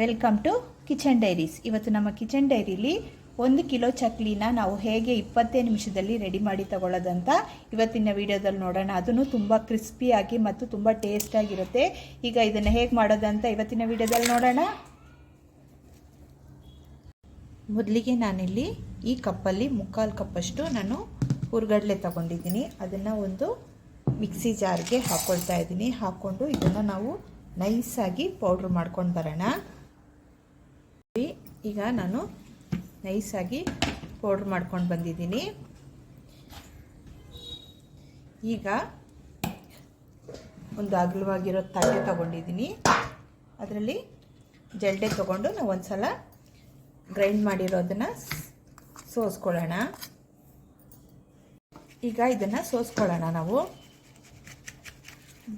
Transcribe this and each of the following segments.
Welcome to kitchen diaries ಇವತ್ತು ನಮ್ಮ kitchen ಡೈರಿಲಿ ಒಂದು ಕಿಲೋ ಚಕ್ಲಿನ ನಾವು ಹೇಗೆ ಇಪ್ಪತ್ತೇ ನಿಮಿಷದಲ್ಲಿ ರೆಡಿ ಮಾಡಿ ತಗೊಳ್ಳೋದಂತ ಇವತ್ತಿನ ವಿಡಿಯೋದಲ್ಲಿ ನೋಡೋಣ. ಅದನ್ನು ತುಂಬ ಕ್ರಿಸ್ಪಿಯಾಗಿ ಮತ್ತು ತುಂಬ ಟೇಸ್ಟಾಗಿರುತ್ತೆ ಈಗ ಇದನ್ನು ಹೇಗೆ ಮಾಡೋದಂತ ಇವತ್ತಿನ ವಿಡಿಯೋದಲ್ಲಿ ನೋಡೋಣ. ಮೊದಲಿಗೆ ನಾನಿಲ್ಲಿ ಈ ಕಪ್ಪಲ್ಲಿ ಮುಕ್ಕಾಲು ಕಪ್ಪಷ್ಟು ನಾನು ಹುರ್ಗಡ್ಲೆ ತಗೊಂಡಿದ್ದೀನಿ. ಅದನ್ನು ಒಂದು ಮಿಕ್ಸಿ ಜಾರ್ಗೆ ಹಾಕ್ಕೊಳ್ತಾ ಇದ್ದೀನಿ. ಹಾಕ್ಕೊಂಡು ಇದನ್ನು ನಾವು ನೈಸಾಗಿ ಪೌಡ್ರ್ ಮಾಡ್ಕೊಂಡು ಬರೋಣ. ಈಗ ನಾನು ನೈಸಾಗಿ ಪೌಡ್ರ್ ಮಾಡ್ಕೊಂಡು ಬಂದಿದ್ದೀನಿ. ಈಗ ಒಂದು ಅಗಲವಾಗಿರೋ ತಟ್ಟೆ ತೊಗೊಂಡಿದ್ದೀನಿ. ಅದರಲ್ಲಿ ಜಲ್ಡೆ ತೊಗೊಂಡು ನಾವು ಒಂದು ಸಲ ಗ್ರೈಂಡ್ ಮಾಡಿರೋದನ್ನು ಸೋಸ್ಕೊಳ್ಳೋಣ. ಈಗ ಇದನ್ನು ಸೋಸ್ಕೊಳ್ಳೋಣ ನಾವು.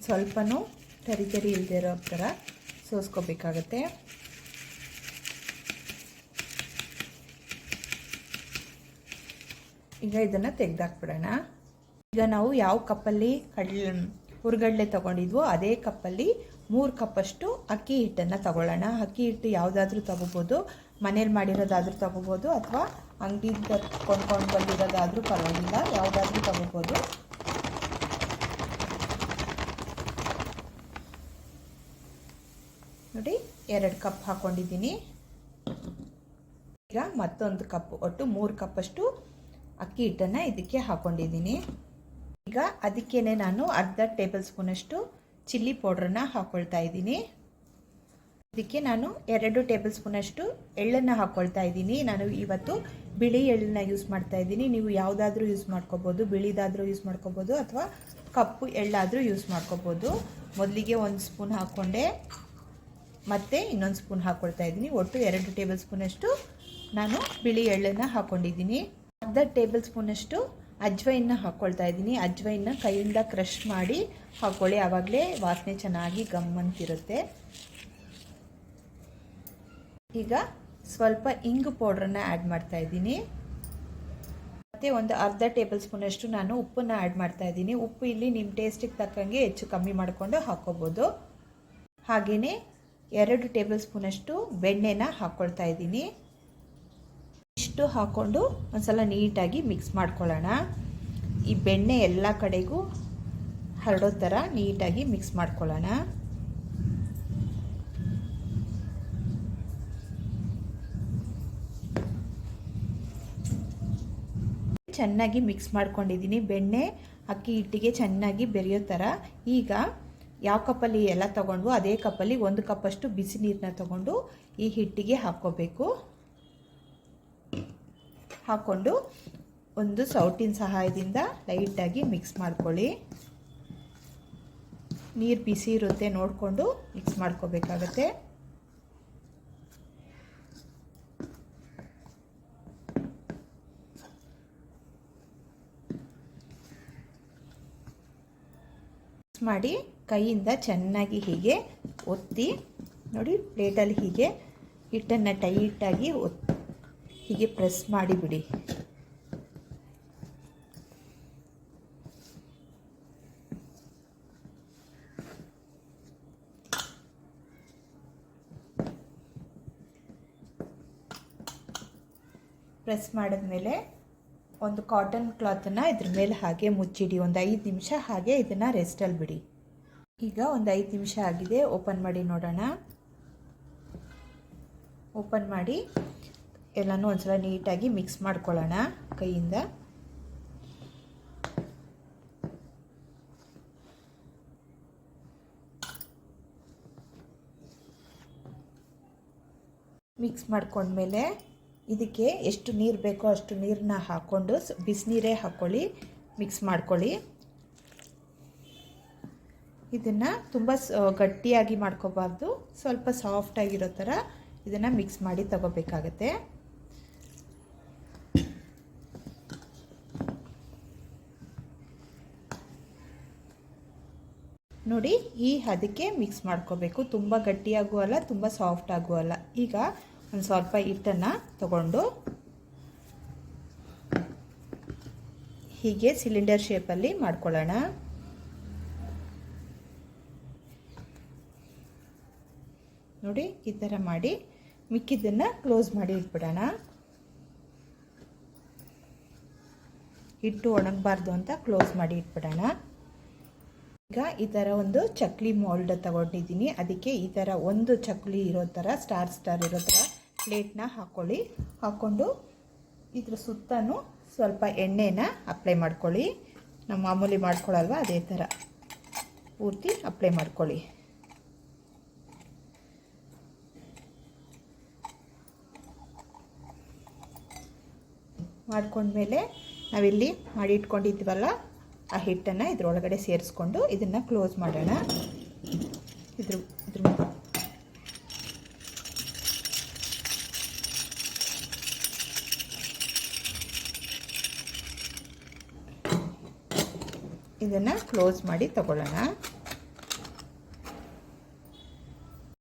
ಸ್ವಲ್ಪನೂ ತರಿ ತರಿ ಇಲ್ಲದಿರೋ ಥರ ಸೋಸ್ಕೋಬೇಕಾಗತ್ತೆ. ಈಗ ಇದನ್ನು ತೆಗೆದಾಕ್ಬಿಡೋಣ. ಈಗ ನಾವು ಯಾವ ಕಪ್ಪಲ್ಲಿ ಕಡ್ಲೆ ಹುರ್ಗಡ್ಲೆ ತಗೊಂಡಿದ್ವೋ ಅದೇ ಕಪ್ಪಲ್ಲಿ ಮೂರು ಕಪ್ಪಷ್ಟು ಅಕ್ಕಿ ಹಿಟ್ಟನ್ನು ತಗೊಳ್ಳೋಣ. ಅಕ್ಕಿ ಹಿಟ್ಟು ಯಾವುದಾದ್ರೂ ತಗೋಬೋದು, ಮನೇಲಿ ಮಾಡಿರೋದಾದರೂ ತಗೋಬೋದು ಅಥವಾ ಅಂಗಡಿಯಿಂದ ಕೊಂಡ್ಕೊಂಡು ಬಂದಿರೋದಾದರೂ ಪರವಾಗಿಲ್ಲ, ಯಾವುದಾದ್ರೂ ತಗೋಬೋದು. ನೋಡಿ, ಎರಡು ಕಪ್ ಹಾಕ್ಕೊಂಡಿದ್ದೀನಿ ಈಗ ಮತ್ತೊಂದು ಕಪ್, ಒಟ್ಟು ಮೂರು ಕಪ್ಪಷ್ಟು ಅಕ್ಕಿ ಹಿಟ್ಟನ್ನು ಇದಕ್ಕೆ ಹಾಕ್ಕೊಂಡಿದ್ದೀನಿ ಈಗ ಅದಕ್ಕೇ ನಾನು ಅರ್ಧ ಟೇಬಲ್ ಸ್ಪೂನಷ್ಟು ಚಿಲ್ಲಿ ಪೌಡ್ರನ್ನ ಹಾಕ್ಕೊಳ್ತಾ ಇದ್ದೀನಿ. ಇದಕ್ಕೆ ನಾನು ಎರಡು ಟೇಬಲ್ ಸ್ಪೂನಷ್ಟು ಎಳ್ಳನ್ನು ಹಾಕ್ಕೊಳ್ತಾ ಇದ್ದೀನಿ. ನಾನು ಇವತ್ತು ಬಿಳಿ ಎಳ್ಳನ್ನ ಯೂಸ್ ಮಾಡ್ತಾ ಇದ್ದೀನಿ. ನೀವು ಯಾವುದಾದ್ರೂ ಯೂಸ್ ಮಾಡ್ಕೋಬೋದು, ಬಿಳಿದಾದರೂ ಯೂಸ್ ಮಾಡ್ಕೋಬೋದು ಅಥವಾ ಕಪ್ಪು ಎಳ್ಳಾದರೂ ಯೂಸ್ ಮಾಡ್ಕೋಬೋದು. ಮೊದಲಿಗೆ ಒಂದು ಸ್ಪೂನ್ ಹಾಕ್ಕೊಂಡೆ, ಮತ್ತು ಇನ್ನೊಂದು ಸ್ಪೂನ್ ಹಾಕ್ಕೊಳ್ತಾ ಇದ್ದೀನಿ. ಒಟ್ಟು ಎರಡು ಟೇಬಲ್ ಸ್ಪೂನಷ್ಟು ನಾನು ಬಿಳಿ ಎಳ್ಳನ್ನು ಹಾಕ್ಕೊಂಡಿದ್ದೀನಿ ಅರ್ಧ ಟೇಬಲ್ ಸ್ಪೂನಷ್ಟು ಅಜ್ವೈನ ಹಾಕ್ಕೊಳ್ತಾ ಇದ್ದೀನಿ. ಅಜ್ವೈನ ಕೈಯಿಂದ ಕ್ರಷ್ ಮಾಡಿ ಹಾಕ್ಕೊಳ್ಳಿ ಆವಾಗಲೇ ವಾಸನೆ ಚೆನ್ನಾಗಿ ಗಮ್ಮಂತಿರುತ್ತೆ ಈಗ ಸ್ವಲ್ಪ ಇಂಗು ಪೌಡ್ರನ್ನ ಆ್ಯಡ್ ಮಾಡ್ತಾ ಇದ್ದೀನಿ. ಮತ್ತು ಒಂದು ಅರ್ಧ ಟೇಬಲ್ ಸ್ಪೂನಷ್ಟು ನಾನು ಉಪ್ಪನ್ನು ಆ್ಯಡ್ ಮಾಡ್ತಾ ಇದ್ದೀನಿ. ಉಪ್ಪು ಇಲ್ಲಿ ನಿಮ್ಮ ಟೇಸ್ಟಿಗೆ ತಕ್ಕಂಗೆ ಹೆಚ್ಚು ಕಮ್ಮಿ ಮಾಡಿಕೊಂಡು ಹಾಕ್ಕೋಬೋದು ಹಾಗೆಯೇ ಎರಡು ಟೇಬಲ್ ಸ್ಪೂನಷ್ಟು ಬೆಣ್ಣೆನ ಹಾಕ್ಕೊಳ್ತಾ ಇದ್ದೀನಿ. ಇಷ್ಟು ಹಾಕ್ಕೊಂಡು ಒಂದ್ಸಲ ನೀಟಾಗಿ ಮಿಕ್ಸ್ ಮಾಡ್ಕೊಳ್ಳೋಣ. ಈ ಬೆಣ್ಣೆ ಎಲ್ಲ ಕಡೆಗೂ ಹರಡೋ ಥರ ನೀಟಾಗಿ ಮಿಕ್ಸ್ ಮಾಡ್ಕೊಳ್ಳೋಣ. ಚೆನ್ನಾಗಿ ಮಿಕ್ಸ್ ಮಾಡ್ಕೊಂಡಿದ್ದೀನಿ ಬೆಣ್ಣೆ. ಅಕ್ಕಿ ಹಿಟ್ಟಿಗೆ ಚೆನ್ನಾಗಿ ಬೆರೆಯೋ ಥರ. ಈಗ ಯಾವ ಕಪ್ಪಲ್ಲಿ ಎಲ್ಲ ತೊಗೊಂಡು ಅದೇ ಕಪ್ಪಲ್ಲಿ ಒಂದು ಕಪ್ಪಷ್ಟು ಬಿಸಿ ನೀರನ್ನ ತಗೊಂಡು ಈ ಹಿಟ್ಟಿಗೆ ಹಾಕ್ಕೋಬೇಕು. ಹಾಕ್ಕೊಂಡು ಒಂದು ಸೌಟಿನ ಸಹಾಯದಿಂದ ಲೈಟಾಗಿ ಮಿಕ್ಸ್ ಮಾಡ್ಕೊಳ್ಳಿ. ನೀರು ಬಿಸಿ ಇರುತ್ತೆ ನೋಡಿಕೊಂಡು ಮಿಕ್ಸ್ ಮಾಡ್ಕೋಬೇಕಾಗತ್ತೆ. ಮಿಕ್ಸ್ ಮಾಡಿ ಕೈಯಿಂದ ಚೆನ್ನಾಗಿ ಹೀಗೆ ಒತ್ತಿ ನೋಡಿ ಪ್ಲೇಟಲ್ಲಿ ಹೀಗೆ ಹಿಟ್ಟನ್ನು ಟೈಟಾಗಿ ಒತ್ ಹೀಗೆ ಪ್ರೆಸ್ ಮಾಡಿಬಿಡಿ ಪ್ರೆಸ್ ಮಾಡಿದ್ಮೇಲೆ ಒಂದು ಕಾಟನ್ ಕ್ಲಾತನ್ನು ಇದ್ರ ಮೇಲೆ ಹಾಗೆ ಮುಚ್ಚಿಡಿ. ಒಂದು ಐದು ನಿಮಿಷ ಹಾಗೆ ಇದನ್ನು ರೆಸ್ಟಲ್ಲಿ ಬಿಡಿ. ಈಗ ಒಂದು ಐದು ನಿಮಿಷ ಆಗಿದೆ. ಓಪನ್ ಮಾಡಿ ನೋಡೋಣ. ಓಪನ್ ಮಾಡಿ. ಎಲ್ಲನೂ ಒಂದ್ಸಲ ನೀಟಾಗಿ ಮಿಕ್ಸ್ ಮಾಡ್ಕೊಳ್ಳೋಣ ಕೈಯಿಂದ. ಮಿಕ್ಸ್ ಮಾಡ್ಕೊಂಡ್ಮೇಲೆ ಇದಕ್ಕೆ ಎಷ್ಟು ನೀರು ಬೇಕೋ ಅಷ್ಟು ನೀರನ್ನ ಹಾಕ್ಕೊಂಡು ಬಿಸಿನೀರೇ ಹಾಕ್ಕೊಳ್ಳಿ ಮಿಕ್ಸ್ ಮಾಡ್ಕೊಳ್ಳಿ. ಇದನ್ನು ತುಂಬ ಗಟ್ಟಿಯಾಗಿ ಮಾಡ್ಕೋಬಾರ್ದು. ಸ್ವಲ್ಪ ಸಾಫ್ಟಾಗಿರೋ ಥರ ಇದನ್ನು ಮಿಕ್ಸ್ ಮಾಡಿ ತಗೋಬೇಕಾಗತ್ತೆ. ನೋಡಿ ಈ ಅದಕ್ಕೆ ಮಿಕ್ಸ್ ಮಾಡ್ಕೋಬೇಕು. ತುಂಬ ಗಟ್ಟಿಯಾಗೂ ಅಲ್ಲ, ತುಂಬ ಸಾಫ್ಟ್ ಆಗೂ ಅಲ್ಲ. ಈಗ ಒಂದು ಸ್ವಲ್ಪ ಹಿಟ್ಟನ್ನು ತಗೊಂಡು ಹೀಗೆ ಸಿಲಿಂಡರ್ ಶೇಪಲ್ಲಿ ಮಾಡ್ಕೊಳ್ಳೋಣ. ನೋಡಿ, ಈ ಥರ ಮಾಡಿ ಮಿಕ್ಕಿದ್ದನ್ನು ಕ್ಲೋಸ್ ಮಾಡಿ ಇಟ್ಬಿಡೋಣ. ಹಿಟ್ಟು ಒಣಗಬಾರ್ದು ಅಂತ ಕ್ಲೋಸ್ ಮಾಡಿ ಇಟ್ಬಿಡೋಣ. ಈಗ ಈ ಥರ ಒಂದು ಚಕ್ಲಿ ಮೋಲ್ಡ್ ತಗೊಂಡಿದ್ದೀನಿ. ಅದಕ್ಕೆ ಈ ಥರ ಒಂದು ಚಕ್ಲಿ ಇರೋ ಥರ ಸ್ಟಾರ್ ಸ್ಟಾರ್ ಇರೋ ಥರ ಪ್ಲೇಟ್ನ ಹಾಕ್ಕೊಳ್ಳಿ ಹಾಕ್ಕೊಂಡು ಇದ್ರ ಸುತ್ತನೂ ಸ್ವಲ್ಪ ಎಣ್ಣೆನ ಅಪ್ಲೈ ಮಾಡ್ಕೊಳ್ಳಿ. ನಮ್ಮ ಮಾಮೂಲಿ ಮಾಡ್ಕೊಳ್ಳಲ್ವ ಅದೇ ಥರ ಪೂರ್ತಿ ಅಪ್ಲೈ ಮಾಡ್ಕೊಳ್ಳಿ. ಮಾಡ್ಕೊಂಡ್ಮೇಲೆ ನಾವಿಲ್ಲಿ ಮಾಡಿ ಇಟ್ಕೊಂಡಿದ್ವಲ್ಲ ಆ ಹಿಟ್ಟನ್ನು ಇದರೊಳಗಡೆ ಸೇರಿಸ್ಕೊಂಡು ಇದನ್ನು ಕ್ಲೋಸ್ ಮಾಡೋಣ. ಇದ್ರ ಇದ್ರ ಇದನ್ನು ಕ್ಲೋಸ್ ಮಾಡಿ ತಗೊಳ್ಳೋಣ.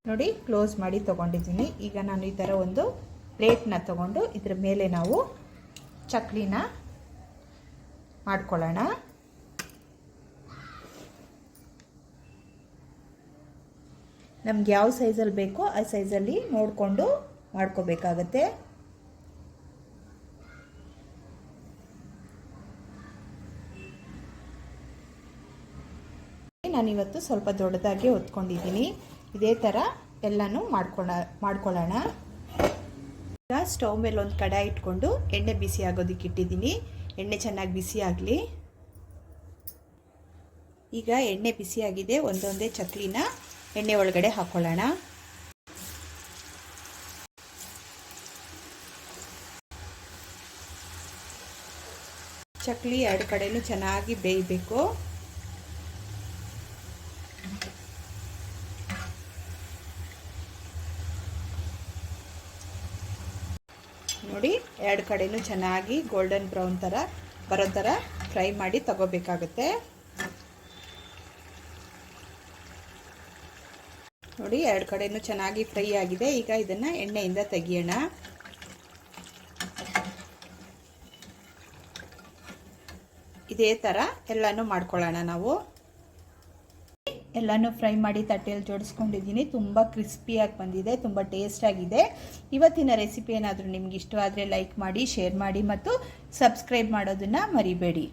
ನೋಡಿ ಕ್ಲೋಸ್ ಮಾಡಿ ತಗೊಂಡಿದ್ದೀನಿ. ಈಗ ನಾನು ಈ ಥರ ಒಂದು ಪ್ಲೇಟ್ನ ತಗೊಂಡು ಇದ್ರ ಮೇಲೆ ನಾವು ಚಕ್ಲಿನ ಮಾಡ್ಕೊಳ್ಳೋಣ. ನಮ್ಗೆ ಯಾವ ಸೈಜಲ್ಲಿ ಬೇಕೋ ಆ ಸೈಜಲ್ಲಿ ನೋಡಿಕೊಂಡು ಮಾಡ್ಕೋಬೇಕಾಗತ್ತೆ. ನಾನಿವತ್ತು ಸ್ವಲ್ಪ ದೊಡ್ಡದಾಗಿ ಹೊತ್ಕೊಂಡಿದ್ದೀನಿ. ಇದೇ ಥರ ಎಲ್ಲನೂ ಮಾಡ್ಕೊಳ, ಮಾಡ್ಕೊಳ್ಳೋಣ. ಈಗ ಸ್ಟವ್ ಮೇಲೆ ಒಂದು ಕಡಾಯಿ ಇಟ್ಕೊಂಡು ಎಣ್ಣೆ ಬಿಸಿ ಆಗೋದಕ್ಕೆ ಇಟ್ಟಿದ್ದೀನಿ. ಎಣ್ಣೆ ಚೆನ್ನಾಗಿ ಬಿಸಿ ಆಗಲಿ. ಈಗ ಎಣ್ಣೆ ಬಿಸಿಯಾಗಿದೆ ಒಂದೊಂದೇ ಚಕ್ಲಿನ ಎಣ್ಣೆ ಒಳಗಡೆ ಹಾಕೊಳ್ಳೋಣ. ಚಕ್ಲಿ ಎರಡು ಕಡೆಯೂ ಚೆನ್ನಾಗಿ ಬೇಯಬೇಕು. ನೋಡಿ, ಎರಡು ಕಡೆಯೂ ಚೆನ್ನಾಗಿ ಗೋಲ್ಡನ್ ಬ್ರೌನ್ ಥರ ಬರೋ ಥರ ಫ್ರೈ ಮಾಡಿ ತಗೋಬೇಕಾಗುತ್ತೆ. ನೋಡಿ, ಎರಡು ಕಡೆಯೂ ಚೆನ್ನಾಗಿ ಫ್ರೈ ಆಗಿದೆ. ಈಗ ಇದನ್ನು ಎಣ್ಣೆಯಿಂದ ತೆಗಿಯೋಣ. ಇದೇ ಥರ ಎಲ್ಲನೂ ಮಾಡ್ಕೊಳ್ಳೋಣ ನಾವು. ಎಲ್ಲನೂ ಫ್ರೈ ಮಾಡಿ ತಟ್ಟೆಯಲ್ಲಿ ಜೋಡಿಸ್ಕೊಂಡಿದ್ದೀನಿ. ತುಂಬ ಕ್ರಿಸ್ಪಿಯಾಗಿ ಬಂದಿದೆ, ತುಂಬ ಟೇಸ್ಟಾಗಿದೆ ಇವತ್ತಿನ ರೆಸಿಪಿ ಏನಾದರೂ ನಿಮ್ಗೆ ಇಷ್ಟವಾದರೆ ಲೈಕ್ ಮಾಡಿ ಶೇರ್ ಮಾಡಿ ಮತ್ತು ಸಬ್ಸ್ಕ್ರೈಬ್ ಮಾಡೋದನ್ನು ಮರಿಬೇಡಿ.